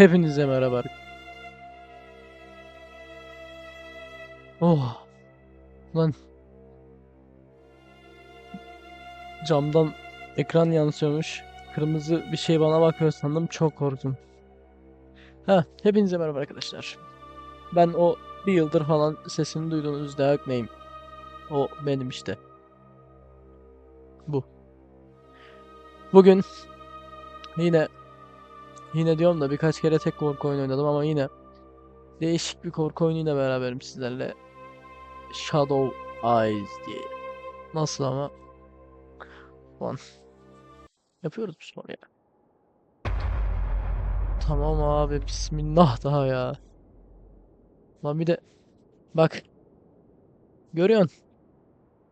Hepinize merhaba. Oh. Lan. Camdan ekran yansıyormuş. Kırmızı bir şey bana bakıyor sandım. Çok korktum. Ha, hepinize merhaba arkadaşlar. Ben o bir yıldır falan sesini duyduğunuz Dayak neyim? O benim işte. Bu. Bugün yine Yine diyorum da birkaç kere tek korku oyunu oynadım ama yine değişik bir korku oyunuyla beraberim sizlerle. Shadow Eyes diye. Nasıl ama? Lan. Yapıyoruz bu sporu ya. Tamam abi bismillah daha ya. Lan bir de bak. Görüyorsun.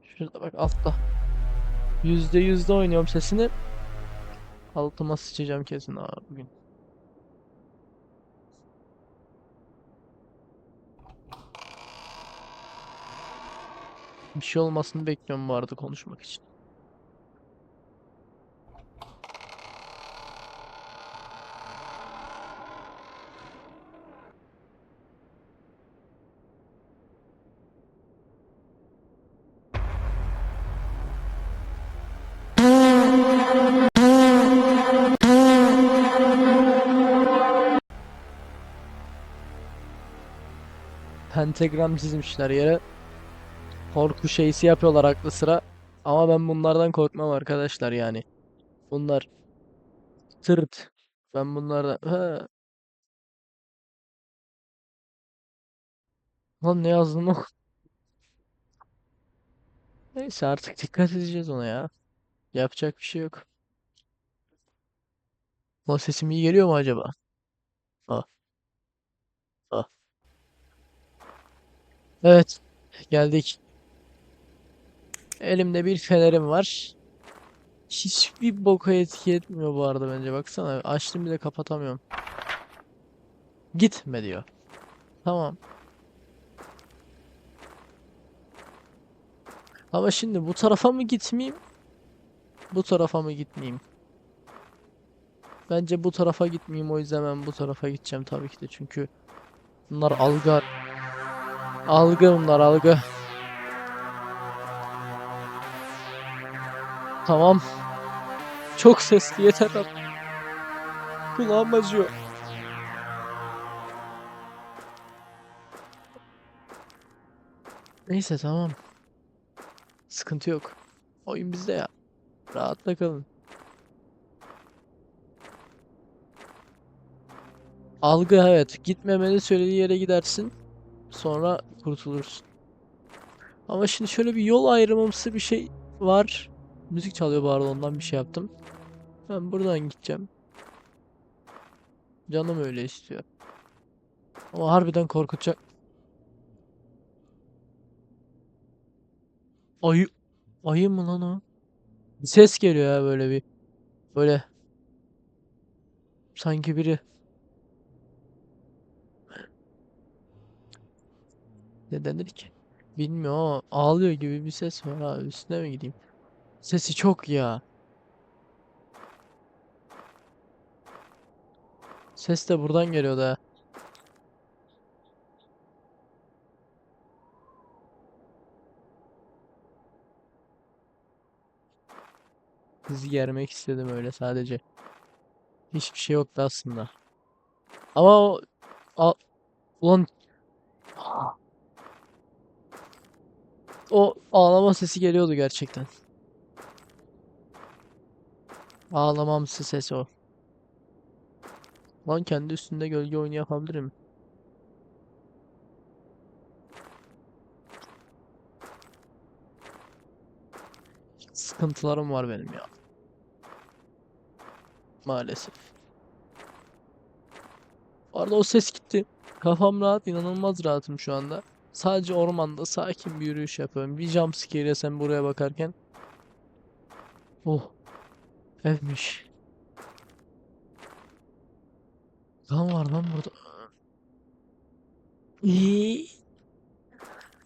Şurada bak altta. Yüzde yüzde oynuyorum sesini. Altıma sıçacağım kesin abi bugün. Bir şey olmasını bekliyorum bu arada konuşmak için. Pentagram çizmişler yere. Korku şeysi yapıyorlar aklı sıra. Ama ben bunlardan korkmam arkadaşlar yani. Bunlar tırt. Ben bunlardan... Ha. Lan ne yazdım o? Neyse artık dikkat edeceğiz ona ya. Yapacak bir şey yok. Lan sesim iyi geliyor mu acaba? Ah. Ah. Evet. Geldik. Elimde bir fenerim var. Hiçbir boka etki etmiyor bu arada bence. Baksana açtım bile kapatamıyorum. Gitme diyor. Tamam. Ama şimdi bu tarafa mı gitmeyeyim? Bu tarafa mı gitmeyeyim? Bence bu tarafa gitmeyeyim o yüzden ben bu tarafa gideceğim tabii ki de çünkü bunlar algı algı bunlar algı. Tamam. Çok sesli yeter artık. Kulağım acıyor. Neyse tamam. Sıkıntı yok. Oyun bizde ya. Rahatla kalın. Algı evet. Gitmemeni söylediği yere gidersin. Sonra kurtulursun. Ama şimdi şöyle bir yol ayrımımsı bir şey var. Müzik çalıyor bu arada ondan bir şey yaptım. Ben buradan gideceğim. Canım öyle istiyor. Ama harbiden korkutacak. Ayı ayı mı lan o? Bir ses geliyor ya böyle bir. Böyle sanki biri ne denir ki? Bilmiyorum ağlıyor gibi bir ses var abi. Üstüne mi gideyim? Sesi çok ya. Ses de buradan geliyor da. Sizi germek istedim öyle sadece. Hiçbir şey yoktu aslında. Ama o... A, ulan... O ağlama sesi geliyordu gerçekten. Ağlamamsı ses o. Lan kendi üstünde gölge oyunu yapabilirim. Sıkıntılarım var benim ya. Maalesef. Arada o ses gitti. Kafam rahat, inanılmaz rahatım şu anda. Sadece ormanda sakin bir yürüyüş yapıyorum. Bir jumpscare yesem buraya bakarken. Oh. Evmiş. Kan var lan burada. İyi.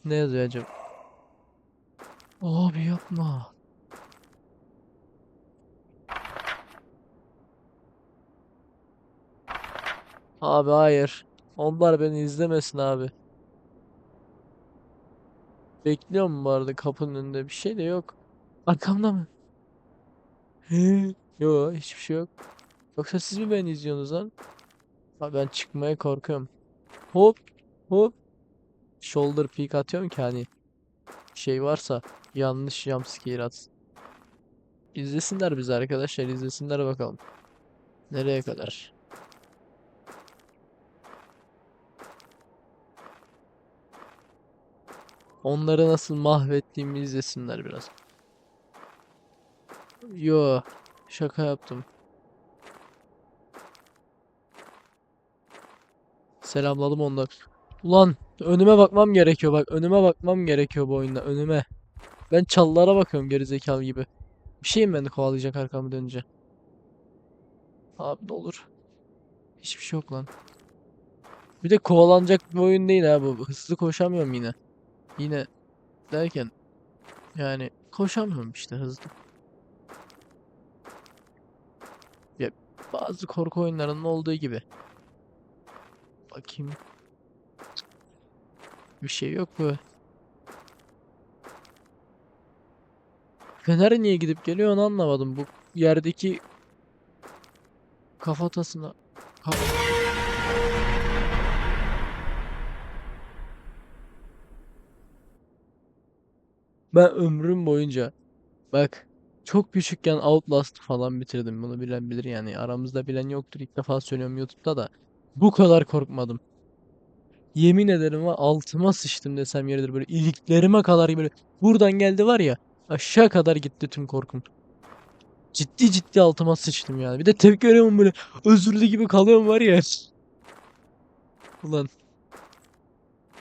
Ne yazıyor acaba? Abi yapma. Abi hayır. Onlar beni izlemesin abi. Bekliyorum bu arada kapının önünde. Bir şey de yok. Arkamda mı? Yo hiçbir şey yok. Yoksa siz mi beni izliyorsunuz lan? Abi ben çıkmaya korkuyorum. Hop hop. Shoulder peek atıyorum ki hani şey varsa yanlış jumpscare atsın. İzlesinler bizi arkadaşlar izlesinler bakalım. Nereye kadar? Onları nasıl mahvettiğimi izlesinler biraz. Yo, şaka yaptım. Selamladım onları. Ulan önüme bakmam gerekiyor bak önüme bakmam gerekiyor bu oyunda önüme. Ben çalılara bakıyorum gerizekalı gibi. Bir şey mi beni kovalayacak arkamı dönünce? Abi ne olur. Hiçbir şey yok lan. Bir de kovalanacak bir oyun değil ha bu. Hızlı koşamıyorum yine. Yine derken yani koşamıyorum işte hızlı. Bazı korku oyunlarının olduğu gibi. Bakayım. Bir şey yok bu. Fener niye gidip geliyor onu anlamadım. Bu yerdeki kafatasına Ka- Ben ömrüm boyunca bak çok küçükken Outlast falan bitirdim. Bunu bilen bilir yani. Aramızda bilen yoktur. İlk defa söylüyorum YouTube'da da. Bu kadar korkmadım. Yemin ederim var altıma sıçtım desem yeridir böyle iliklerime kadar böyle buradan geldi var ya aşağı kadar gitti tüm korkum. Ciddi ciddi altıma sıçtım yani. Bir de tepki veremem böyle özürlü gibi kalıyorum var ya. Ulan.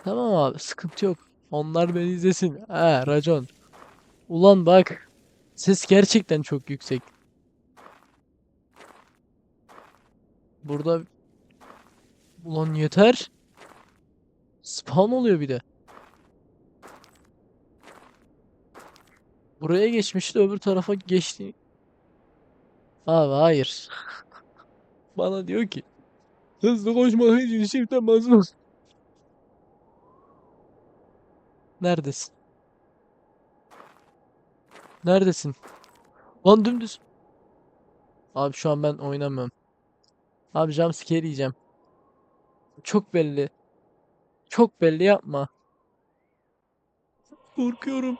Tamam abi sıkıntı yok. Onlar beni izlesin. He racon. Ulan bak. Ses gerçekten çok yüksek. Burada Ulan yeter. Spawn oluyor bir de. Buraya geçmişti öbür tarafa geçti. Abi hayır. Bana diyor ki hızlı koşma için shift'e basma. Neredesin? Neredesin? Lan dümdüz. Abi şu an ben oynamıyorum. Abi jumpscare yiyeceğim. Çok belli. Çok belli yapma. Korkuyorum.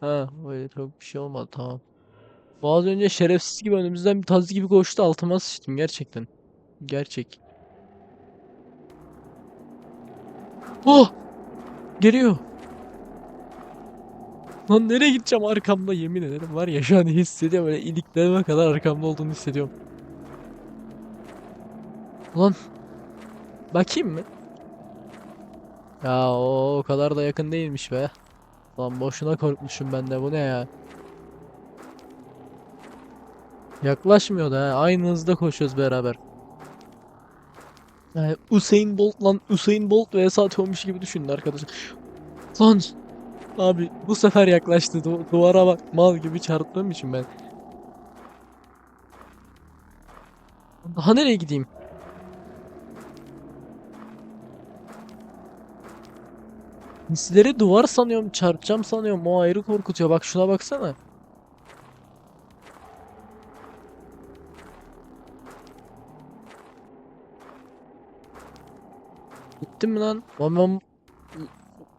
Ha, öyle çok bir şey olmadı tamam. Bu az önce şerefsiz gibi önümüzden bir tazı gibi koştu altıma sıçtım gerçekten. Gerçek. Oh! Geliyor. Lan nereye gideceğim arkamda yemin ederim var ya şu an hissediyorum böyle iliklerime kadar arkamda olduğunu hissediyorum. Ulan bakayım mı? Ya o, o kadar da yakın değilmiş be. Lan boşuna korkmuşum ben de bu ne ya? Yaklaşmıyor da. Aynı hızda koşuyoruz beraber. Yani Usain Bolt lan Usain Bolt vs atıyormuş gibi düşünün arkadaşlar. Lan abi bu sefer yaklaştı. Du- duvara bak mal gibi çarptığım için ben. Daha nereye gideyim? Misleri duvar sanıyorum, çarpacağım sanıyorum. O ayrı korkutuyor. Bak şuna baksana. Gittim lan? Ben U-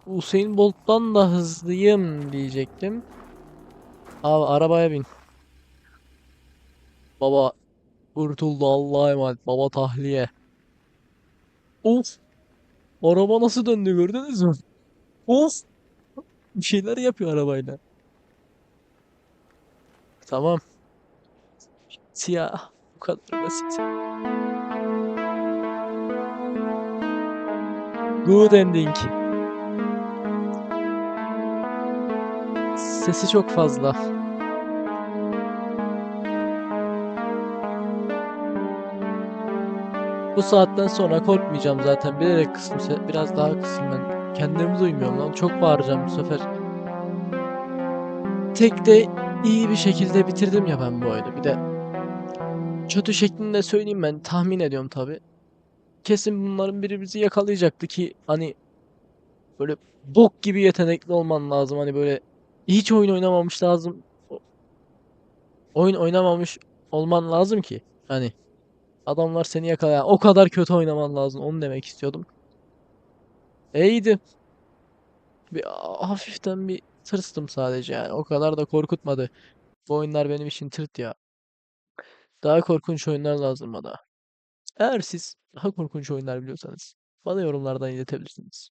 Usain Bolt'tan da hızlıyım diyecektim. Abi arabaya bin. Baba kurtuldu Allah'a emanet. Baba tahliye. Of. Araba nasıl döndü gördünüz mü? Of. Bir şeyler yapıyor arabayla. Tamam. Siyah. Bu kadar basit. Good ending. Sesi çok fazla. Bu saatten sonra korkmayacağım zaten. Bilerek kıstım. se- Biraz daha kısayım ben. Kendimi duymuyorum lan. Çok bağıracağım bu sefer. Tek de iyi bir şekilde bitirdim ya ben bu oyunu. Bir de kötü şeklinde söyleyeyim ben. Tahmin ediyorum tabi. kesin bunların biri bizi yakalayacaktı ki hani böyle bok gibi yetenekli olman lazım. Hani böyle hiç oyun oynamamış lazım. Oyun oynamamış olman lazım ki hani adamlar seni yakalayan o kadar kötü oynaman lazım. Onu demek istiyordum. İyiydi. Bir hafiften bir tırstım sadece yani. O kadar da korkutmadı. Bu oyunlar benim için tırt ya. Daha korkunç oyunlar lazım bana. Eğer siz daha korkunç oyunlar biliyorsanız bana yorumlardan iletebilirsiniz.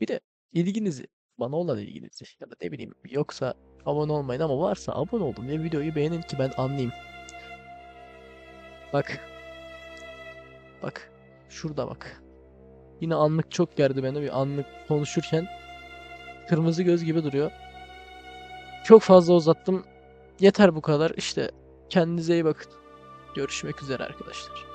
Bir de ilginizi, bana olan ilginizi ya da ne bileyim yoksa abone olmayın ama varsa abone olun ve videoyu beğenin ki ben anlayayım. Bak. Bak. Şurada bak. Yine anlık çok gerdi beni bir anlık konuşurken. Kırmızı göz gibi duruyor. Çok fazla uzattım. Yeter bu kadar. İşte kendinize iyi bakın. Görüşmek üzere arkadaşlar.